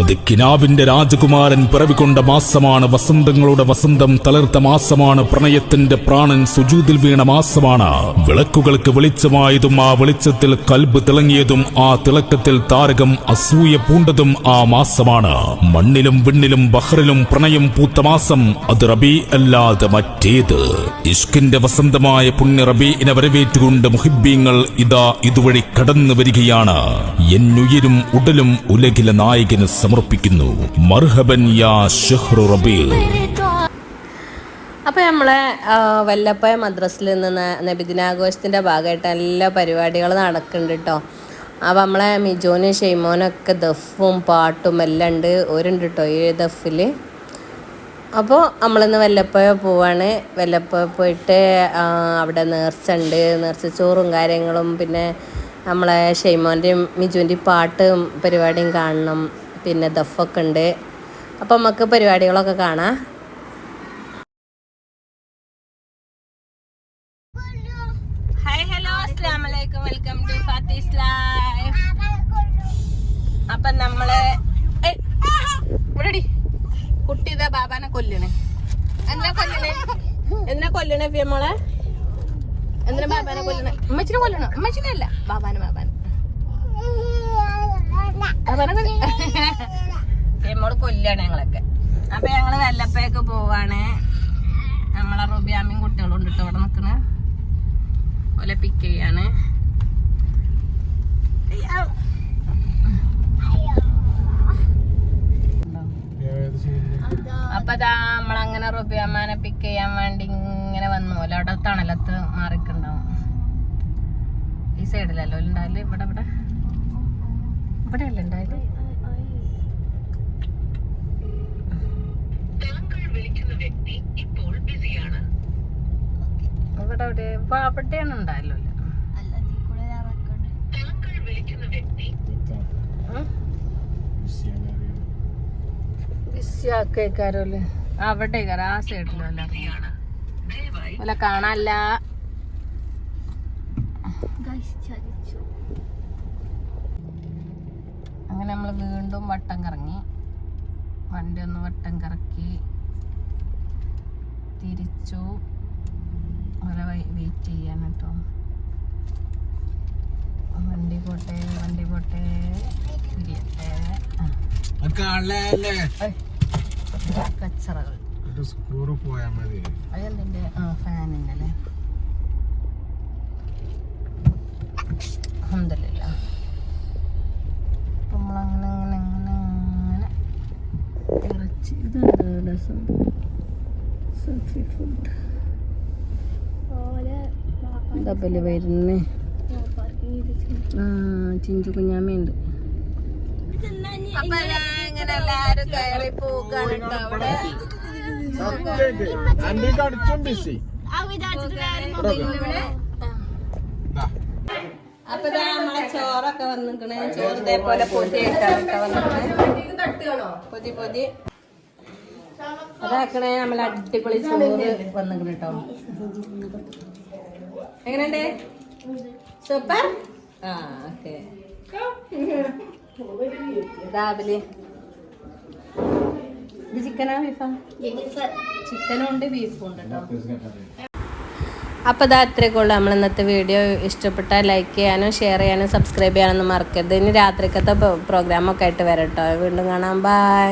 അത് കിനാവിന്റെ രാജകുമാരൻ പിറവികൊണ്ട മാസമാണ് വസന്തങ്ങളുടെ വസന്തം തളർത്ത മാസമാണ് പ്രണയത്തിന്റെ പ്രാണൻ സുജൂതിൽ വീണ മാസമാണ്. വിളക്കുകൾക്ക് വെളിച്ചമായതും ആ വെളിച്ചത്തിൽ കൽബ് തിളങ്ങിയതും ആ തിളക്കത്തിൽ താരകം അസൂയ പൂണ്ടതും ആ മാസമാണ്. മണ്ണിലും വിണ്ണിലും ബഹ്റിലും പ്രണയം പൂത്ത മാസം അത് റബി അല്ലാതെ മറ്റേത്. ഇഷ്കിന്റെ വസന്തമായ പുണ്യ റബീനെ വരവേറ്റുകൊണ്ട് മുഹിബീങ്ങൾ ഇതാ ഇതുവഴി കടന്നു വരികയാണ് എന്നുയിരും ഉടലും ഉലകിലെ നായകന് സമർപ്പിക്കുന്നു. മർഹബൻ യാ അപ്പോൾ നമ്മളെ വല്ലപ്പോയ മദ്രസിൽ നിന്ന് നബിദിനാഘോഷത്തിന്റെ ഭാഗമായിട്ട് എല്ലാ പരിപാടികളും നടക്കുന്നുണ്ട് കേട്ടോ അപ്പോൾ നമ്മളെ മിജോനും ഷെയ്മോനൊക്കെ ദഫും പാട്ടും എല്ലാം ഉണ്ട്. ഒരുണ്ട് കേട്ടോ ഈ ദഫിൽ അപ്പോൾ നമ്മളിന്ന് വല്ലപ്പോയ പോവാണ്. വല്ലപ്പോയ പോയിട്ട് അവിടെ നേർച്ചുണ്ട് നേർച്ച ചോറും കാര്യങ്ങളും പിന്നെ നമ്മളെ ഷെയ്മോന്റെയും മിജുവിന്റെയും പാട്ടും പരിപാടിയും കാണണം. പിന്നെ ദഫൊക്കെ ഉണ്ട്. അപ്പം നമുക്ക് പരിപാടികളൊക്കെ കാണാം. ഹായ് ഹലോ അസ്സാം വലൈക്കും വെൽക്കം ടു ഫാത്തിസ് ലൈഫ് അപ്പൊ നമ്മൾ കുട്ടിതാ ബാബാനെ കൊല്ലണേ എന്നാ കൊല്ലണേ എന്നാ കൊല്ലണേ മോളെ? എന്തിനാ ബാബാനെ കൊല്ലണേ അമ്മച്ചിനെ കൊല്ലണോ? അമ്മച്ചിനെ അല്ല ബാബാനെ ബാബാനെ. ഫിയമ്മോൾ കൊല്ലാണ് ഞങ്ങളൊക്കെ. അപ്പൊ ഞങ്ങൾ വെല്ലപ്പയൊക്കെ പോവാണ്. നമ്മളെ റുബിയാമ്മയും കുട്ടികളും ഉണ്ട് ട്ടോ ഇവിടെ നിക്കണേ. ഓലെ പിക്ക് ചെയ്യാണ്. അപ്പൊ ദാ നമ്മളങ്ങനെ റുബിയമ്മാനെ പിക്ക് ചെയ്യാൻ വേണ്ടി ഇങ്ങനെ വന്നു. പോലെ അവിടെ തണലത്ത് മാറിക്കുണ്ടാവും ഈ സൈഡിലല്ലോ ഉണ്ടാവില്ല ഇവിടെ ഇവിടെ. ഇവിടെ അല്ലേ ഉണ്ടാവില്ല ഇവിടെ അവിടെ ഇപ്പൊ അവിടെയാണ് ഉണ്ടായല്ലോ വിശ്വാക്കേക്കാരല്ലേ അവിടെ ആ സൈഡിലല്ല അല്ല? കാണാല്ല അങ്ങനെ നമ്മൾ വീണ്ടും വട്ടം കറങ്ങി. വണ്ടി ഒന്ന് വട്ടം കറക്കി. തിരിച്ചു. അവരെ വെയിറ്റ് ചെയ്യാൻ കേട്ടോ. വണ്ടി പോട്ടെ വണ്ടി പോട്ടെ. തിരിയട്ടെ. കച്ചറകൾ. സ്കൂറ് പോയാ മതി. അതെന്തിന്റെ? ഫാനിന്റെ അല്ലേ? അഹമ്മദില്ല ഇതെന്താ രസം സഫി ഫുഡ്. ഡബൽ വരുന്നേ. ആ ചിഞ്ചു കുഞ്ഞാമ്മയുണ്ട്. അപ്പൊ അങ്ങനെ എല്ലാരും കയറി പോകാണ് അവിടെ. അപ്പൊ ഇതാ നമ്മളെ ചോറൊക്കെ വന്നിക്കണേ. ചോറ് ഇതേപോലെ പൊതിയായിട്ടാണ് വന്നിക്കണേ. പൊതി പൊതി. അതാക്കണേ നമ്മളെ അടിപൊളി ചോറ്. വന്നിക്കണ കേട്ടോ എങ്ങനെയുണ്ട്? സൂപ്പർ? ആ ഓക്കെ. രാവിലെ ഇത് ചിക്കനാ ബീഫാ? ചിക്കനും ഉണ്ട് ബീഫും ഉണ്ട് കേട്ടോ അപ്പോൾ ഇതാ അത്രയൊക്കെ ഉള്ളൂ. നമ്മൾ ഇന്നത്തെ വീഡിയോ ഇഷ്ടപ്പെട്ടാൽ ലൈക്ക് ചെയ്യാനും ഷെയർ ചെയ്യാനും സബ്സ്ക്രൈബ് ചെയ്യാനൊന്നും മറക്കരുത്. ഇനി രാത്രിക്കത്തെ പ്രോഗ്രാമൊക്കെ ആയിട്ട് വരട്ടോ വീണ്ടും കാണാം. ബൈ